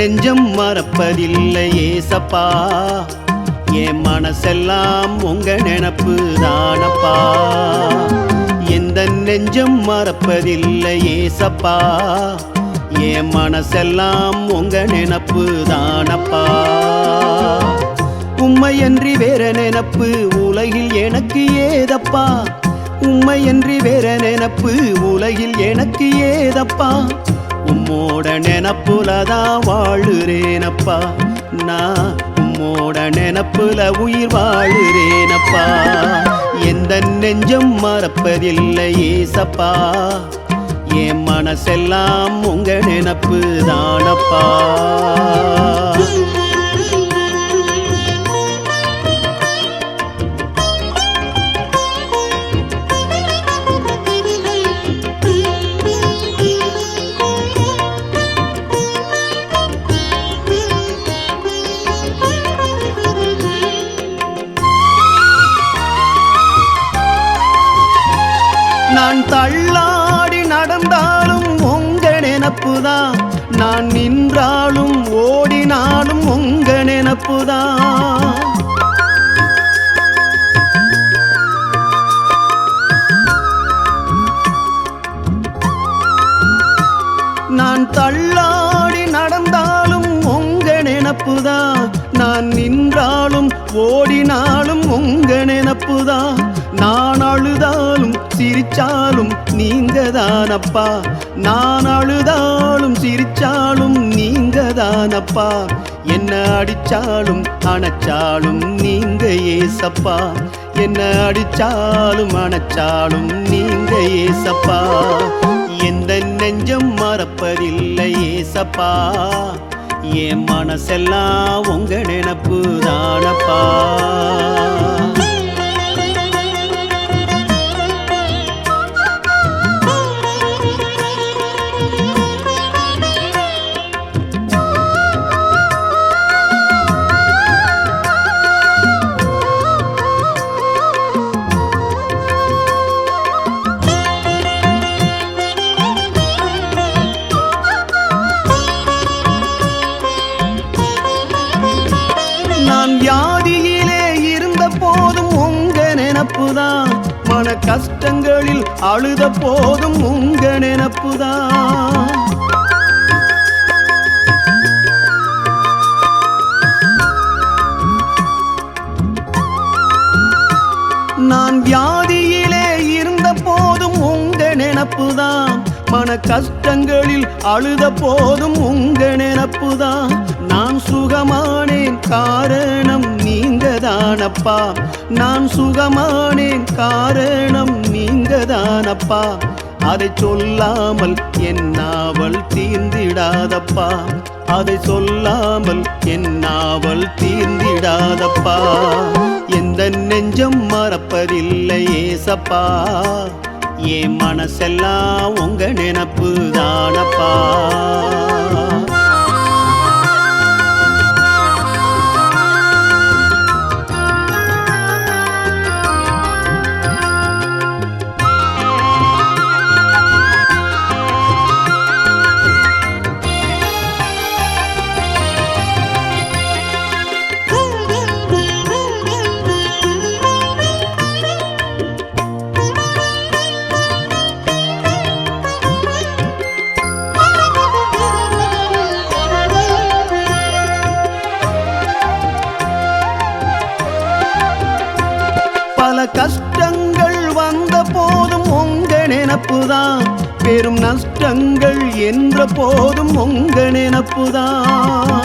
நெஞ்சம் மறப்பதில்லை ஏசப்பா என் மனசெல்லாம் உங்க நினப்பு தானப்பா. எந்த நெஞ்சம் மறப்பதில்லை ஏசப்பா என் மனசெல்லாம் உங்க நினப்பு தானப்பா. உம்மையன்றி வேற நினப்பு உலகில் எனக்கு ஏதப்பா. உம்மையன்றி வேற நினப்பு உலகில் எனக்கு ஏதப்பா. உம்மோட நினப்புலதான் வாழுறேனப்பா. நான் உம்மோட நெனப்புல உயிர் வாழுறேனப்பா. எந்த நெஞ்சம் மறப்பதில்லை ஏசப்பா. என் மனசெல்லாம் உங்க நெனப்பு தானப்பா. நான் தள்ளாடி நடந்தாலும் உங்க நினப்புதான். நான் நின்றாலும் ஓடினாலும் உங்க நினப்புதான். நான் தள்ளாடி நடந்தாலும் உங்க நினப்புதான். நான் நின்றாலும் ஓடினாலும் உங்க நினப்புதான். நான் அழுதாலும் சிரிச்சாலும் நீங்க தானப்பா நான் அழுதாலும் சிரிச்சாலும் நீங்க தானப்பா என்ன அடிச்சாலும் அணைச்சாலும் நீங்க ஏசப்பா என்ன அடிச்சாலும் அணைச்சாலும் நீங்க ஏசப்பா எந்த நெஞ்சம் மறப்பதில்லை ஏசப்பா என் மனசெல்லாம் உங்க நினப்பு தானப்பா நினப்புதான். மன கஷ்டங்களில் அழுத போதும் உங்க நினப்புதான். நான் வியாதியிலே இருந்த போதும் உங்க நினப்புதான். மன கஷ்டங்களில் அழுத போதும் உங்க நினப்புதான் நான் சுகமானேன் காரணம் நீங்க தானப்பா நான் சுகமானேன் காரணம் நீங்க தானப்பா அதை சொல்லாமல் என்னாவல் தீர்ந்திடாதப்பா. அதை சொல்லாமல் என்னாவல் தீர்ந்திடாதப்பா. எந்த நெஞ்சம் மறப்பதில்லை ஏசப்பா. என் மனசெல்லாம் உங்க நினப்பு தானப்பா? பல கஷ்டங்கள் வந்த போதும் உங்க நினப்புதான். பெரும் நஷ்டங்கள் என்ற போதும் உங்க நினப்புதான்.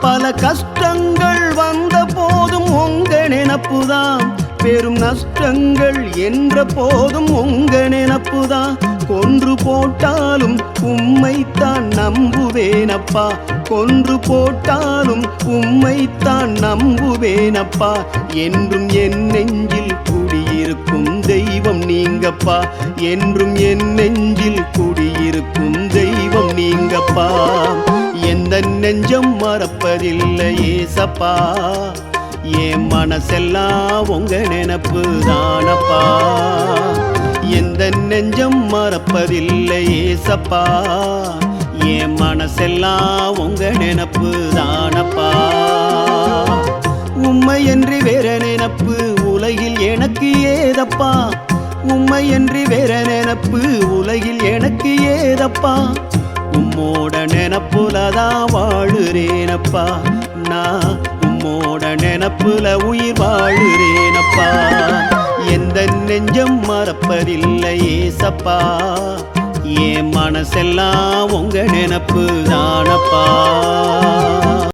பல கஷ்டங்கள் வந்த போதும் உங்க நினப்புதான். பெரும் நஷ்டங்கள் என்ற போதும் உங்க நினப்புதான் கொன்று போட்டாலும் உம்மைத்தான் நம்புவேனப்பா. கொன்று போட்டாலும் உம்மைத்தான் நம்புவேனப்பா. என்றும் என் நெஞ்சில் குடியிருக்கும் தெய்வம் நீங்கப்பா. என்றும் என் நெஞ்சில் குடியிருக்கும் தெய்வம் நீங்கப்பா. எந்த நெஞ்சம் மறப்பதில்லை ஏசப்பா. என் மனசெல்லாம் உங்க நினப்பு தானப்பா. எந்த நெஞ்சம் மறப்பதில்லை ஏசப்பா. என் மனசெல்லாம் உங்க நினப்பு தானப்பா. உண்மையன்றி வேற நினப்பு உலகில் எனக்கு ஏதப்பா. உண்மையன்றி வேற நினப்பு உலகில் எனக்கு ஏதப்பா. உம்மோட நினப்புலதான் வாழுறேனப்பா. நான் உம்மோட நினப்புல உயிர் வாழுறேனப்பா. எந்த நெஞ்சம் மறப்பதில்லை ஏசப்பா. என் மனசெல்லாம் உங்க நினப்பு தானப்பா.